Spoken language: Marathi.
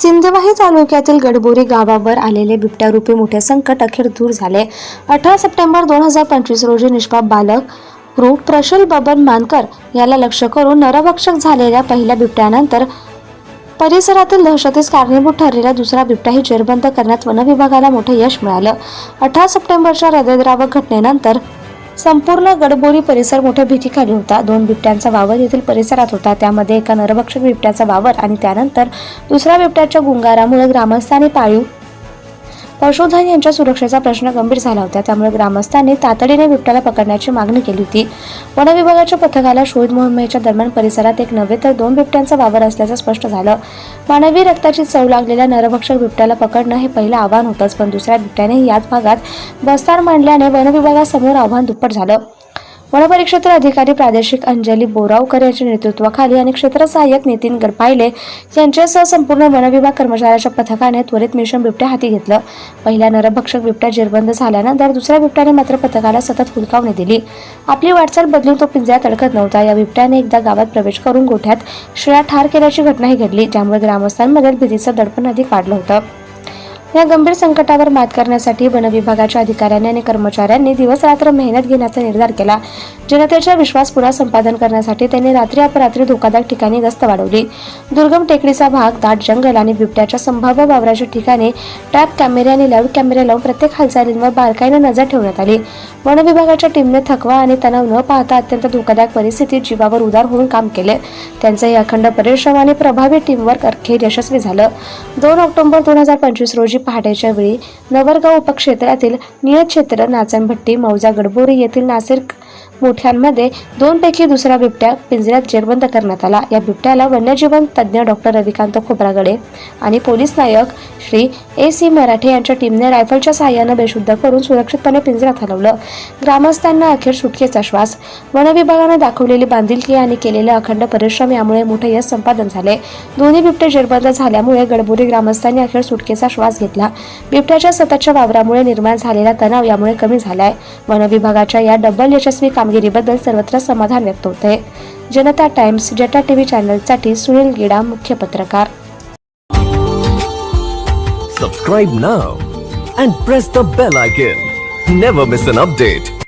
सिंधवाही तालुक्यातील गडबोरी गावावर आलेले बिबट्यारूपी मोठे संकट अखेर दूर झाले. अठरा सप्टेंबर दोन हजार पंचवीस रोजी निष्पाप बालक रूप प्रशुल बबन मानकर याला लक्ष करून नरभक्षक झालेल्या पहिल्या बिबट्यानंतर परिसरातील दहशतीस कारणीभूत ठरलेला दुसरा बिबटाही जेरबंद करण्यात वनविभागाला मोठे मोठं यश मिळालं. अठरा सप्टेंबरच्या हृदयद्रावक घटनेनंतर संपूर्ण गडबोरी परिसर मोठ्या भीतीखाली होता. दोन बिबट्यांचा वावर येथील परिसरात होता. त्यामध्ये एका नरभक्षक बिबट्याचा वावर आणि त्यानंतर दुसऱ्या बिबट्याच्या गुंगारामुळे ग्रामस्थांनी पाळीव पशुधन यांच्या सुरक्षेचा प्रश्न गंभीर झाला होता. त्यामुळे ग्रामस्थांनी तातडीने बिबट्याला पकडण्याची मागणी केली होती. वनविभागाच्या पथकाला शोध मोहिमेच्या दरम्यान परिसरात एक नव्हे तर दोन बिबट्यांचा वावर असल्याचं स्पष्ट झालं. मानवी रक्ताची चव लागलेल्या नरभक्षक बिबट्याला पकडणं हे पहिलं आव्हान होतंच पण दुसऱ्या बिबट्याने याच भागात बस्तार मांडल्याने वनविभागासमोर आव्हान दुप्पट झालं. वनपरिक्षेत्र अधिकारी प्रादेशिक अंजली बोरावकर यांच्या नेतृत्वाखाली आणि क्षेत्र सहाय्यक नितीन गडपायले यांच्यासह संपूर्ण वनविभाग कर्मचाऱ्याच्या पथकाने त्वरित मिशन बिबट्या हाती घेतलं. पहिल्या नरभक्षक बिबट्या जेरबंद झाल्यानंतर दुसऱ्या बिबट्याने मात्र पथकाला सतत हुलकावणी दिली. आपली वाटचाल बदलून तो पिंजऱ्यात अडकत नव्हता. या बिबट्याने एकदा गावात प्रवेश करून गोठ्यात शिळा ठार केल्याची घटनाही घडली ज्यामुळे ग्रामस्थांमध्ये भीतीचं दडपण अधिक वाढलं होतं. या गंभीर संकटावर मात करण्यासाठी वन विभागाच्या अधिकाऱ्यांनी आणि कर्मचाऱ्यांनी दिवस रात्र मेहनत घेण्याचा निर्धार केला. जनतेचा विश्वास पुन्हा संपादन करण्यासाठी त्यांनी रात्री अपरात्री धोकादायक ठिकाणी गस्त वाढवली. दुर्गम टेकडीचा भाग दाट जंगल आणि बिबट्याच्या संभाव्य वावराच्या ठिकाणी ट्रॅप कॅमेरे आणि लाईव्ह कॅमेरे लावून प्रत्येक हालचालींवर बारकाईने नजर ठेवण्यात आली. वन विभागाच्या टीमने थकवा आणि तणाव न पाहता अत्यंत धोकादायक परिस्थितीत जीवावर उदार होऊन काम केले. त्यांचे हे अखंड परिश्रम आणि प्रभावी टीमवर्क अखेर यशस्वी झालं. दोन ऑक्टोबर दोन हजार पंचवीस रोजी पहाटेच्या वेळी नवरगाव उपक्षेत्रातील नियत क्षेत्र नाचनभट्टी मौजा गडबोरी येथील नासिर मोठ्यांमध्ये दोनपैकी दुसरा बिबट्या पिंजऱ्यात जेरबंद करण्यात आला. या बिबट्याला वन्यजीवन तज्ज्ञ डॉक्टर रविकांत खोब्रागडे आणि police naik Shri A C Marathe यांच्या टीमने रायफलच्या सहाय्यानं बेशुद्ध करून सुरक्षितपणे पिंजऱ्यात हलवलं. ग्रामस्थांना अखेर सुटकेचा श्वास. वनविभागानं दाखवलेली बांधिलकी आणि केलेले अखंड परिश्रम यामुळे मोठे यश संपादन झाले. दोन्ही बिबटे जेरबंद झाल्यामुळे गडबोरी ग्रामस्थांनी अखेर सुटकेचा श्वास घेतला. बिबट्याच्या सततच्या वावरामुळे निर्माण झालेला तणाव यामुळे कमी झालाय. वन विभागाच्या या डबल यशस्वी कामगिरीबद्दल सर्वत्र समाधान व्यक्त होत आहे. जनता टाइम्स जटा टीव्ही चॅनलसाठी सुनील गिडा मुख्य पत्रकार. Subscribe now and press the bell icon never miss an update